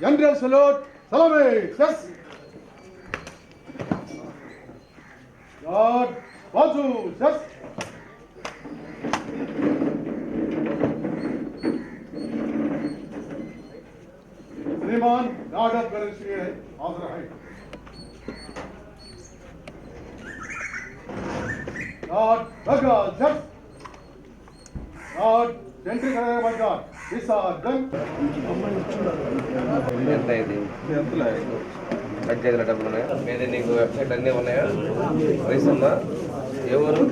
General salute. Salame. Yes. Lord Bazu. Yes. श्रीमान राघव गणेश हाजिर है Lord Bhagavad, Lord Gentry Karayabajar, ఎంత ఇది పంచాయతీల డబ్బులు ఉన్నాయా మీద నీకు వెబ్సైట్ అన్నీ ఉన్నాయా వయసు ఉందా ఏ ఊరు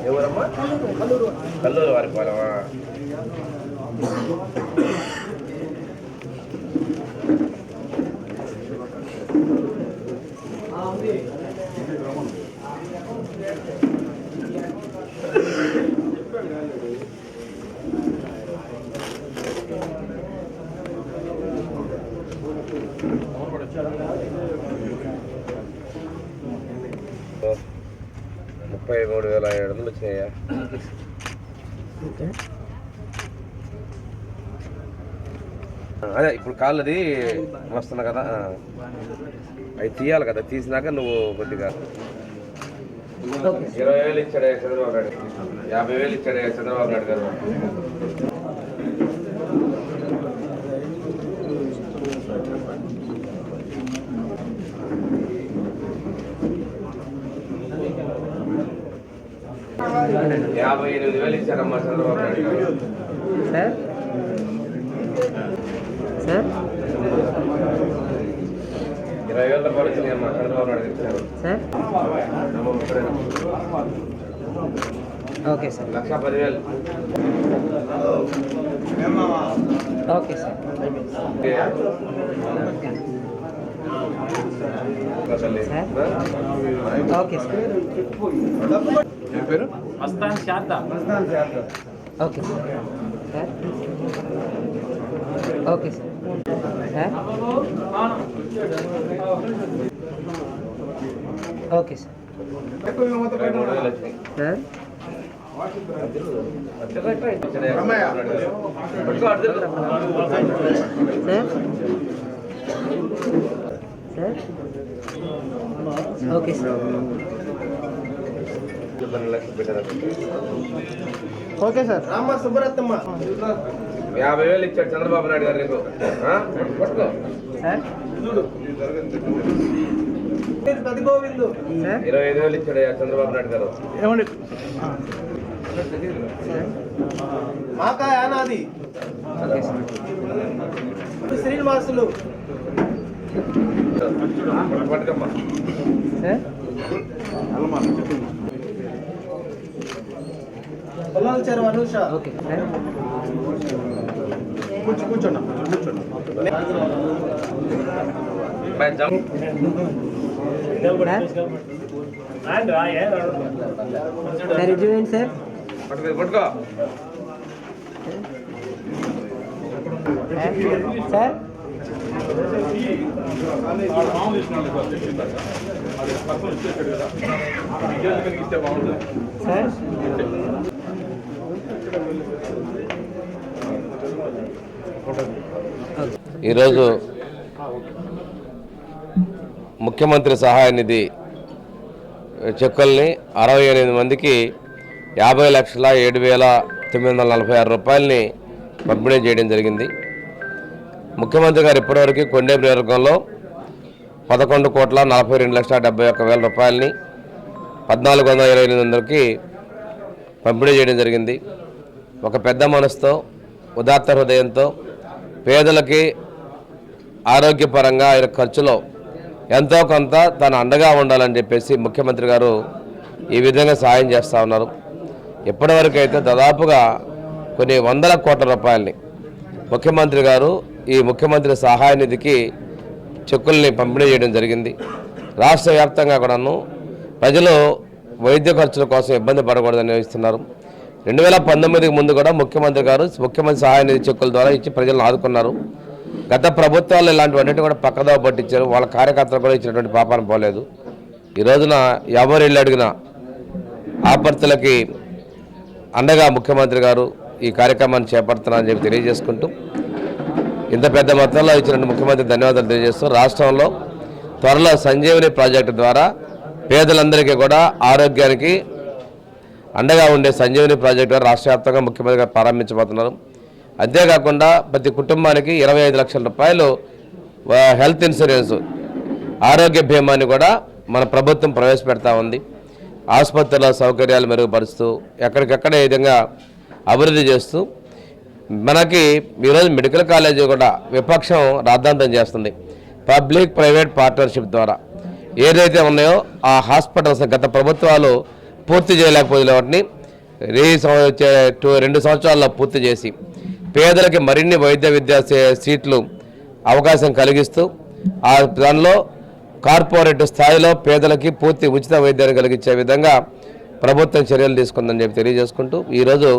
ఏ ఊరమ్మా కల్లూరు వారి ముప్పై మూడు వేల ఏడు వందలు వచ్చినాయా? అదే ఇప్పుడు కాళ్ళది వస్తున్నా కదా. అవి తీయాలి కదా తీసినాక నువ్వు కొద్దిగా ఇరవై వేలు ఇచ్చాడే చంద్రబాబు నాయుడు యాభై వేలు ఇచ్చాడే చంద్రబాబు నాయుడు గారు. యాభై ఎనిమిది వేలు ఇచ్చారమ్మా చంద్రబాబు నాయుడు గారు సార్? సార్? ఇరవై వేల రూపాయలు వచ్చినాయమ్మా చంద్రబాబు నాయుడు ఇచ్చారు సార్? Okay sir. లక్ష పదివేలు ఓకే. సార్? తల్లి. Sir. Okay sir Mastan Sharada okay sir sir okay sir sir okay sir ఇరవై మూడు వేలు వచ్చినాయి సార్ పట్టుకో, అటు తిరుగు. సార్ సార్ ఓకే సార్ పన్నెండు లక్షలు పెట్టారు ఓకే సార్. రామ సుబ్బరత్నమ్మ. యాభై వేలు ఇచ్చాడు చంద్రబాబు నాయుడు గారు సార్? పది గోవిందు. ఇరవై ఐదు వేలు ఇచ్చాడు చంద్రబాబు నాయుడు గారు. అనాది ఓకే సార్? శ్రీనివాసులు పట్టుకమ్మా పొలాల చెరువు అనూష ఓకే సార్ కూర్చో కూర్చోండి కూర్చోండి బాయ్, జంప్. సార్ సార్ ఇది చూడండి సార్ పట్టుకో పట్టుకో సార్ సార్ ఈరోజు ముఖ్యమంత్రి సహాయ నిధి చెక్కుల్ని అరవై ఎనిమిది మందికి యాభై లక్షల ఏడు వేల తొమ్మిది వందల నలభై ఆరు రూపాయలని పంపిణీ చేయడం జరిగింది. ముఖ్యమంత్రి గారు ఇప్పటివరకు కొండే నియోజకవర్గంలో పదకొండు కోట్ల నలభై రెండు లక్షల డెబ్బై ఒక్క వేల రూపాయలని పద్నాలుగు వందల ఇరవై ఎనిమిది వందలకి పంపిణీ చేయడం జరిగింది. ఒక పెద్ద మనసుతో ఉదాత్త హృదయంతో పేదలకి ఆరోగ్యపరంగా ఆయన ఖర్చులో ఎంతో కొంత తను అండగా ఉండాలని చెప్పేసి ముఖ్యమంత్రి గారు ఈ విధంగా సాయం చేస్తూ ఉన్నారు. ఇప్పటివరకు అయితే దాదాపుగా కొన్ని వందల కోట్ల రూపాయలని ముఖ్యమంత్రి గారు ఈ ముఖ్యమంత్రి సహాయ నిధికి చెక్కుల్ని పంపిణీ చేయడం జరిగింది. రాష్ట్ర వ్యాప్తంగా కూడాను ప్రజలు వైద్య ఖర్చుల కోసం ఇబ్బంది పడకూడదని ఇస్తున్నారు రెండు వేల పంతొమ్మిదికి ముందు కూడా ముఖ్యమంత్రి గారు ముఖ్యమంత్రి సహాయ నిధి చెక్కుల ద్వారా ఇచ్చి ప్రజలను ఆదుకున్నారు. గత ప్రభుత్వాలు ఇలాంటివన్నిటి కూడా పక్కదో పట్టించారు. వాళ్ళ కార్యకర్తలు కూడా ఇచ్చినటువంటి పాపాన పోలేదు. ఈ రోజున ఎవరు ఇల్లు అడిగిన ఆపర్తులకి అండగా ముఖ్యమంత్రి గారు ఈ కార్యక్రమాన్ని చేపడుతున్నారని చెప్పి తెలియజేసుకుంటూ ఇంత పెద్ద మొత్తంలో ఇచ్చిన ముఖ్యమంత్రి ధన్యవాదాలు తెలియజేస్తూ రాష్ట్రంలో త్వరలో సంజీవని ప్రాజెక్టు ద్వారా పేదలందరికీ కూడా ఆరోగ్యానికి అండగా ఉండే సంజీవని ప్రాజెక్టు రాష్ట్ర వ్యాప్తంగా ముఖ్యమంత్రిగా ప్రారంభించబోతున్నారు. అంతేకాకుండా ప్రతి కుటుంబానికి ఇరవై ఐదు లక్షల రూపాయలు హెల్త్ ఇన్సూరెన్స్ ఆరోగ్య బీమాని కూడా మన ప్రభుత్వం ప్రవేశపెడతా ఉంది. ఆసుపత్రుల సౌకర్యాలు మెరుగుపరుస్తూ ఎక్కడికెక్కడ ఈ విధంగా అభివృద్ధి చేస్తూ మనకి ఈరోజు మెడికల్ కాలేజీ కూడా విపక్షం రాద్ధాంతం చేస్తుంది. పబ్లిక్ ప్రైవేట్ పార్ట్నర్షిప్ ద్వారా ఏదైతే ఉన్నాయో ఆ హాస్పిటల్స్ గత ప్రభుత్వాలు పూర్తి చేయలేకపోతే వాటిని ఈ రెండు సంవత్సరాల్లో పూర్తి చేసి పేదలకి మరిన్ని వైద్య విద్యా సీట్లు అవకాశం కలిగిస్తూ ఆ దానిలో కార్పొరేట్ స్థాయిలో పేదలకి పూర్తి ఉచిత వైద్యాన్ని కలిగించే విధంగా ప్రభుత్వం చర్యలు తీసుకుందని చెప్పి తెలియజేసుకుంటూ ఈరోజు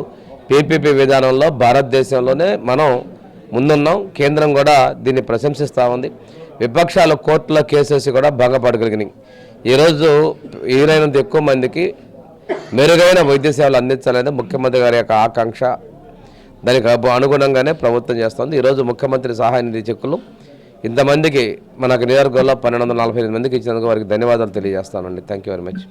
పీపీపీ విధానంలో భారతదేశంలోనే మనం ముందున్నాం. కేంద్రం కూడా దీన్ని ప్రశంసిస్తూ ఉంది. విపక్షాలు కోర్టులో కేసేసి కూడా భంగపడగలిగినాయి ఈరోజు వీలైనంత ఎక్కువ మందికి మెరుగైన వైద్య సేవలు అందించాలనేది ముఖ్యమంత్రి గారి యొక్క ఆకాంక్ష. దానికి అనుగుణంగానే ప్రభుత్వం చేస్తుంది. ఈరోజు ముఖ్యమంత్రి సహాయ నిధి చెక్కులు ఇంతమందికి మనకు నియోజకవర్గంలో పన్నెండు వందల నలభై ఎనిమిది మందికి ఇచ్చినందుకు వారికి ధన్యవాదాలు తెలియజేస్తానండి. Thank you very much